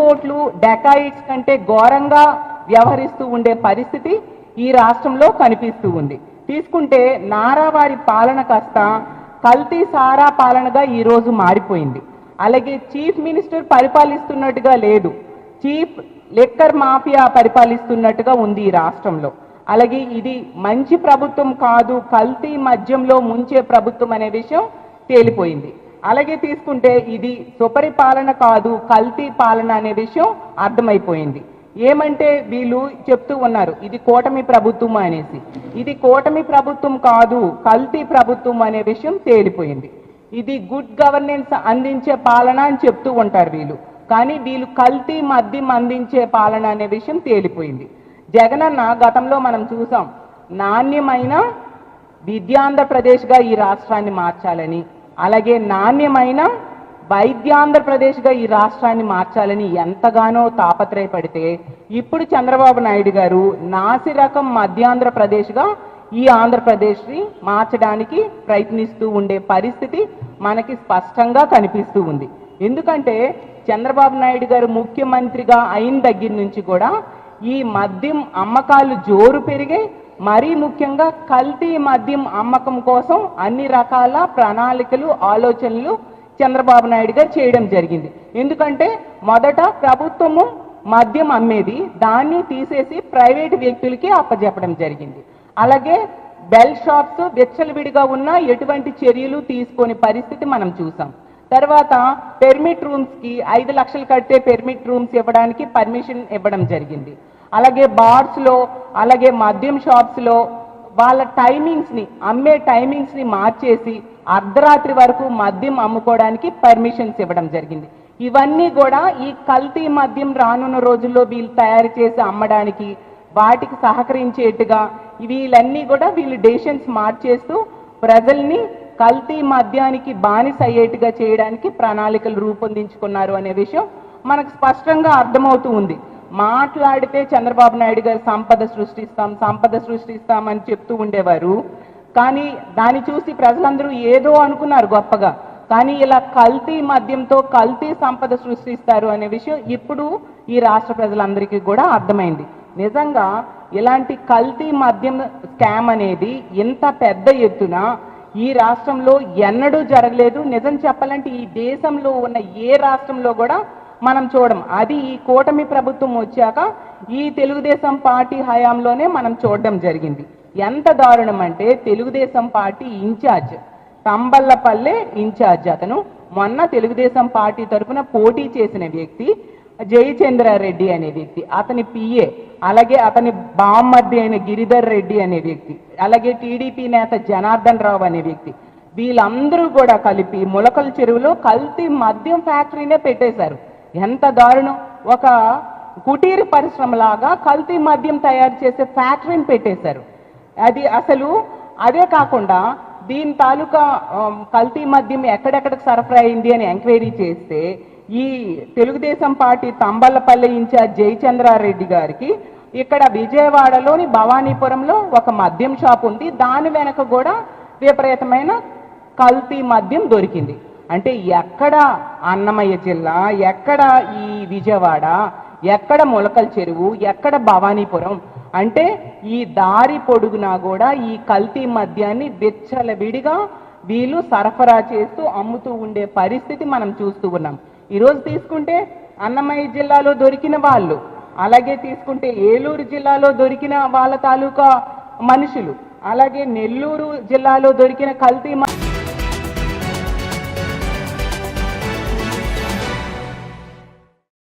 కోట్లు డెకాయిట్స్ కంటే ఘోరంగా వ్యవహరిస్తూ ఉండే పరిస్థితి ఈ రాష్ట్రంలో కనిపిస్తూ ఉంది. తీసుకుంటే నారావారి పాలన కాస్త కల్తీ సారా పాలనగా ఈ రోజు మారిపోయింది. అలాగే చీఫ్ మినిస్టర్ పరిపాలిస్తున్నట్టుగా లేదు. చీఫ్ లెక్కర్ మాఫియా పరిపాలిస్తున్నట్టుగా ఉంది ఈ రాష్ట్రంలో. అలాగే ఇది మంచి ప్రభుత్వం కాదు కల్తీ మద్యంలో ముంచే ప్రభుత్వం అనే విషయం తేలిపోయింది. అలాగే తీసుకుంటే ఇది సుపరిపాలన కాదు కల్తీ పాలన అనే విషయం అర్థమైపోయింది. ఏమంటే వీళ్ళు చెప్తూ ఉన్నారు ఇది కూటమి ప్రభుత్వం అనేసి. ఇది కూటమి ప్రభుత్వం కాదు కల్తీ ప్రభుత్వం అనే విషయం తేలిపోయింది. ఇది గుడ్ గవర్నెన్స్ అందించే పాలన అని చెప్తూ ఉంటారు వీళ్ళు. కానీ వీళ్ళు కల్తీ మద్యం అందించే పాలన అనే విషయం తేలిపోయింది. జగనన్న గతంలో మనం చూసాం నాణ్యమైన విద్యాంధ్రప్రదేశ్గా ఈ రాష్ట్రాన్ని మార్చాలని. అలాగే నాణ్యమైన వైద్యాంధ్రప్రదేశ్గా ఈ రాష్ట్రాన్ని మార్చాలని ఎంతగానో తాపత్రయపడితే ఇప్పుడు చంద్రబాబు నాయుడు గారు నాసి రకం మధ్యాంధ్రప్రదేశ్గా ఈ ఆంధ్రప్రదేశ్ని మార్చడానికి ప్రయత్నిస్తూ ఉండే పరిస్థితి మనకి స్పష్టంగా కనిపిస్తూ ఉంది. ఎందుకంటే చంద్రబాబు నాయుడు గారు ముఖ్యమంత్రిగా అయిన దగ్గర నుంచి కూడా ఈ మద్యం అమ్మకాలు జోరు పెరిగాయి. మరీ ముఖ్యంగా కల్తీ మద్యం అమ్మకం కోసం అన్ని రకాల ప్రణాళికలు ఆలోచనలు చంద్రబాబు నాయుడు గారు చేయడం జరిగింది. ఎందుకంటే మొదట ప్రభుత్వము మద్యం అమ్మేది దాన్ని తీసేసి ప్రైవేట్ వ్యక్తులకి అప్పజెప్పడం జరిగింది. అలాగే బెల్ షాప్స్ విచ్చలవిడిగా ఉన్న ఎటువంటి చర్యలు తీసుకొని పరిస్థితి మనం చూసాం. తర్వాత పెర్మిట్ రూమ్స్కి ఐదు లక్షలు కడితే పెర్మిట్ రూమ్స్ ఇవ్వడానికి పర్మిషన్ ఇవ్వడం జరిగింది. అలాగే బార్స్లో అలాగే మద్యం షాప్స్లో వాళ్ళ టైమింగ్స్ని అమ్మే టైమింగ్స్ని మార్చేసి అర్ధరాత్రి వరకు మద్యం అమ్ముకోవడానికి పర్మిషన్స్ ఇవ్వడం జరిగింది. ఇవన్నీ కూడా ఈ కల్తీ మద్యం రానున్న రోజుల్లో వీళ్ళు తయారు చేసి అమ్మడానికి వాటికి సహకరించేట్టుగా వీళ్ళన్నీ కూడా వీళ్ళు డేషన్స్ మార్చేస్తూ ప్రజల్ని కల్తీ మద్యానికి బానిస అయ్యేట్టుగా చేయడానికి ప్రణాళికలు రూపొందించుకున్నారు అనే విషయం మనకు స్పష్టంగా అర్థమవుతూ ఉంది. మాట్లాడితే చంద్రబాబు నాయుడు గారు సంపద సృష్టిస్తాం సంపద సృష్టిస్తాం అని చెప్తూ ఉండేవారు. కానీ దాన్ని చూసి ప్రజలందరూ ఏదో అనుకున్నారు గొప్పగా. కానీ ఇలా కల్తీ మద్యంతో కల్తీ సంపద సృష్టిస్తారు అనే విషయం ఇప్పుడు ఈ రాష్ట్ర ప్రజలందరికీ కూడా అర్థమైంది. నిజంగా ఇలాంటి కల్తీ మద్యం స్కామ్ అనేది ఇంత పెద్ద ఎత్తున ఈ రాష్ట్రంలో ఎన్నడూ జరగలేదు. నిజం చెప్పాలంటే ఈ దేశంలో ఉన్న ఏ రాష్ట్రంలో కూడా మనం చూడడం. అది ఈ కూటమి ప్రభుత్వం వచ్చాక ఈ తెలుగుదేశం పార్టీ హయాంలోనే మనం చూడడం జరిగింది. ఎంత దారుణం అంటే Telugu Desam party incharge Thamballapalle incharge అతను. మొన్న తెలుగుదేశం పార్టీ తరఫున పోటీ చేసిన వ్యక్తి జయచంద్రారెడ్డి అనే వ్యక్తి అతని పిఏ అలాగే అతని బామ్మర్ది అయిన గిరిధర్ రెడ్డి అనే వ్యక్తి అలాగే టీడీపీ నేత జనార్దన్ రావు అనే వ్యక్తి. వీళ్ళందరూ కూడా కలిపి ములకల చెరువులో కల్తీ మద్యం ఫ్యాక్టరీనే పెట్టేశారు. ఎంత దారుణం. ఒక కుటీర పరిశ్రమలాగా కల్తీ మద్యం తయారు చేసే ఫ్యాక్టరీని పెట్టేశారు. అది అసలు అదే కాకుండా దీని తాలూకా కల్తీ మద్యం ఎక్కడెక్కడికి సరఫరా అయింది అని ఎంక్వైరీ చేస్తే ఈ తెలుగుదేశం పార్టీ తంబళ్ళపల్లి ఇన్ఛార్జ్ జయచంద్రారెడ్డి గారికి ఇక్కడ విజయవాడలోని భవానీపురంలో ఒక మద్యం షాప్ ఉంది. దాని వెనక కూడా విపరీతమైన కల్తీ మద్యం దొరికింది. అంటే ఎక్కడ అన్నమయ్య జిల్లా ఎక్కడ ఈ విజయవాడ ఎక్కడ మొలకల చెరువు ఎక్కడ భవానీపురం? అంటే ఈ దారి పొడుగునా కూడా ఈ కల్తీ మద్యాన్ని విచ్చలవిడిగా వీళ్ళు సరఫరా చేస్తూ అమ్ముతూ ఉండే పరిస్థితి మనం చూస్తూ ఉన్నాం. ఈరోజు తీసుకుంటే అన్నమయ్య జిల్లాలో దొరికిన వాళ్ళు అలాగే తీసుకుంటే ఏలూరు జిల్లాలో దొరికిన వాళ్ళ తాలూకా మనుషులు అలాగే నెల్లూరు జిల్లాలో దొరికిన కల్తీ మ-